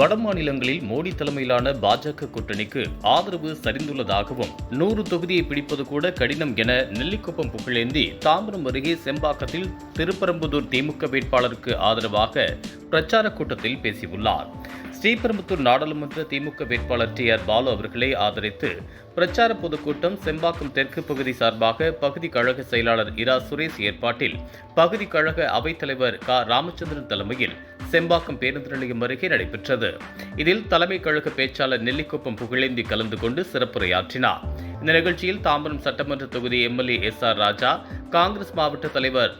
வட மாநிலங்களில் மோடி தலைமையிலான பாஜக கூட்டணிக்கு ஆதரவு சரிந்துள்ளதாகவும் நூறு தொகுதியை பிடிப்பது கூட கடினம் என நெல்லிக்குப்பம் புகழேந்தி தாம்பரம் அருகே செம்பாக்கத்தில் திருப்பரம்புதூர் திமுக வேட்பாளருக்கு ஆதரவாக பிரச்சார கூட்டத்தில் பேசியுள்ளார். ஸ்ரீபெரும்புத்தூர் நாடாளுமன்ற திமுக வேட்பாளர் டி ஆர் பாலு அவர்களை ஆதரித்து பிரச்சார பொதுக்கூட்டம் செம்பாக்கம் தெற்கு பகுதி சார்பாக பகுதி கழக செயலாளர் இரா சுரேஷ் ஏற்பாட்டில் பகுதி கழக அவைத்தலைவர் க. ராமச்சந்திரன் தலைமையில் செம்பாக்கம் பேருந்து நிலையம் அருகே நடைபெற்றது. இதில் தலைமை கழக பேச்சாளர் நெல்லிக்குப்பம் புகழேந்தி கலந்து கொண்டு சிறப்புரையாற்றினார். இந்த நிகழ்ச்சியில் தாம்பரம் சட்டமன்ற தொகுதி MLA S R Raja Congress மாவட்ட தலைவர்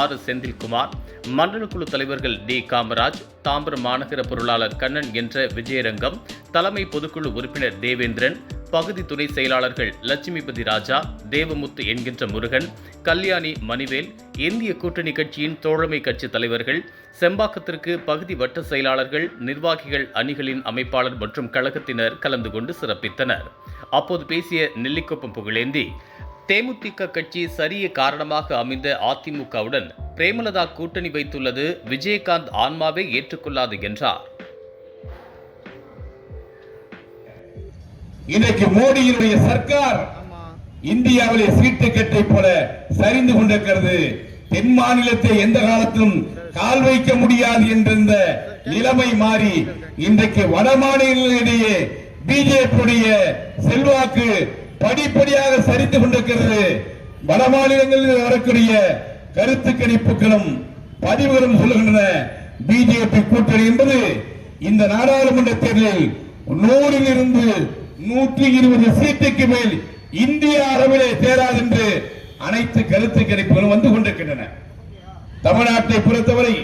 ஆர் எஸ் செந்தில்குமார் மண்டல குழு தலைவர்கள் டி காமராஜ் தாம்பரம் மாநகர பொருளாளர் கண்ணன் என்ற விஜயரங்கம் தலைமை பொதுக்குழு உறுப்பினர் தேவேந்திரன் பகுதி துணை செயலாளர்கள் லட்சுமிபதி ராஜா தேவமுத்து என்கின்ற முருகன் கல்யாணி மணிவேல் இந்திய கூட்டணி கட்சியின் தோழமை கட்சி தலைவர்கள் செம்பாக்கத்திற்கு பகுதி வட்ட செயலாளர்கள் நிர்வாகிகள் அணிகளின் அமைப்பாளர் மற்றும் கழகத்தினர் கலந்து கொண்டு சிறப்பித்தனர். அப்போது பேசிய நெல்லிக்குப்பம் புகழேந்தி தேமுதிக கட்சி சரிய காரணமாக அமைந்த அதிமுகவுடன் பிரேமலதா கூட்டணி வைத்துள்ளது விஜயகாந்த் ஆன்மாவே ஏற்றுக்கொள்ளாது என்றார். இன்றைக்கு மோடியினுடைய சர்க்கார் இந்தியாவிலே சீட்டுக்கட்டை போல சரிந்து கொண்டிருக்கிறது. தென் மாநிலத்தை எந்த காலத்திலும் கால் வைக்க முடியாது என்ற நிலைமை மாறி இன்றைக்கு வட மாநிலங்களிடையே பிஜேபியுடைய செல்வாக்கு படிப்படியாக சரிந்து கொண்டிருக்கிறது. வட மாநிலங்களில் வரக்கூடிய கருத்து கணிப்புகளும் பதிவுகளும் சொல்லுகின்றன. பிஜேபி கூட்டணி என்பது இந்த நாடாளுமன்ற தேர்தலில் நூறில் இருந்து நூற்றி இருபது சீட்டுக்கு மேல் இந்திய அளவிலே சேராது என்று அனைத்து கருத்து கணிப்புகளும் வந்து கொண்டிருக்கின்றன. தமிழ்நாட்டை பொறுத்தவரை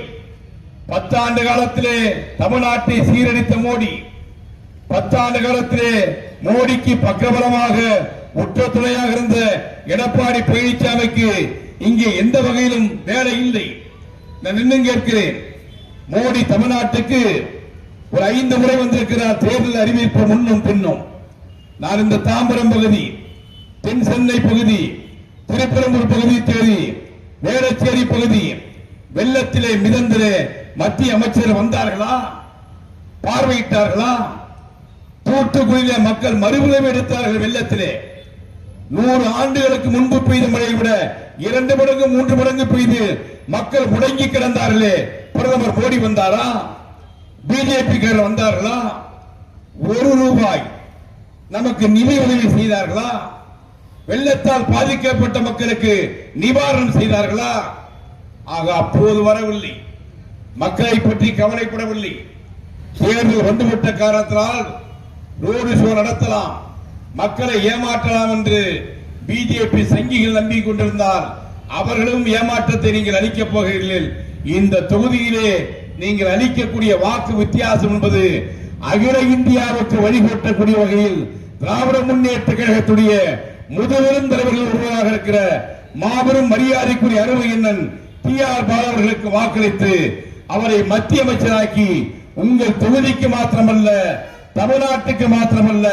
பத்தாண்டு காலத்திலே தமிழ்நாட்டை சீரழித்த மோடி பத்தாண்டு காலத்திலே மோடிக்கு பக்கபலமாக உற்ற துணையாக இருந்த எடப்பாடி பழனிசாமிக்கு இங்கே எந்த வகையிலும் வேலை இல்லை. நான் நின்று கேட்கிறேன் மோடி தமிழ்நாட்டுக்கு ஒரு ஐந்து முறை வந்திருக்கிறார் தேர்தல் அறிவிப்பு முன்னும் பின்னும். நான் இந்த தாம்பரம் பகுதி தென் சென்னை பகுதி திருப்பெரம்பூர் பகுதி தேதி வேளச்சேரி பகுதி வெள்ளத்திலே மிதந்திலே மத்திய அமைச்சர் வந்தார்களா? பார்வையிட்டார்களா? தூத்துக்குடியிலே மக்கள் மறுபடியும் எடுத்தார்கள் வெள்ளத்திலே. நூறு ஆண்டுகளுக்கு முன்பு பெய்த மழையை விட இரண்டு மடங்கு மூன்று மடங்கு பெய்து மக்கள் முடங்கி கிடந்தார்களே. பிரதமர் மோடி வந்தாரா? பிஜேபி வந்தார்களா? ஒரு ரூபாய் நமக்கு நிதி உதவி செய்தார்களா? வெள்ளத்தால் பாதிக்கப்பட்ட மக்களுக்கு நிவாரணம் செய்தார்களா? ஆக அப்போது வரவில்லை. மக்களை பற்றி கவலைப்படவில்லை. தேர்தல் வந்துவிட்ட காரணத்தினால் ரோடு ஷோ நடத்தலாம். மக்களை ஏமாற்றலாம் என்று பிஜேபி சங்கிகள் நம்பி கொண்டிருந்தால் அவர்களும் ஏமாற்றத்தை நீங்கள் அளிக்கப் போகிறீர்கள். இந்த தொகுதியிலே நீங்கள் அளிக்கக்கூடிய வாக்கு வித்தியாசம் என்பது அகில இந்தியாவுக்கு வழிகோட்டக்கூடிய வகையில் திராவிட முன்னேற்ற கழகத்துடைய முதுபெரும் தலைவர்கள் ஒருவராக இருக்கிற மாபெரும் மரியாதைக்குரிய அருமை எண்ணன் டி ஆர் பாலு அவர்களுக்கு வாக்களித்து அவரை மத்திய அமைச்சராக்கி உங்கள் தொகுதிக்கு மாத்திரமல்ல தமிழ்நாட்டுக்கு மாத்திரமல்ல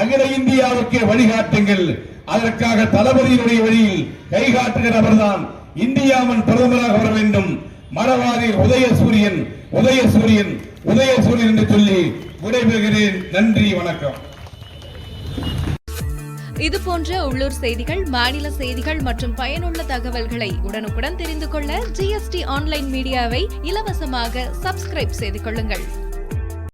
அகில இந்தியாவுக்கு வழிகாட்டுங்கள். அதற்காக தளபதியினுடைய வழியில் கைகாட்டுகிற நபர்தான் இந்தியாவின் பிரதமராக வர வேண்டும். மரவாதி உதயசூரியன் உதயசூரியன் உதயசூரியன் என்று சொல்லி விடைபெறுகிறேன். நன்றி வணக்கம். இது போன்ற உள்ளூர் செய்திகள் மாநில செய்திகள் மற்றும் பயனுள்ள தகவல்களை உடனுக்குடன் தெரிந்து கொள்ள ஜிஎஸ்டி ஆன்லைன் மீடியாவை இலவசமாக சப்ஸ்கிரைப் செய்து கொள்ளுங்கள்.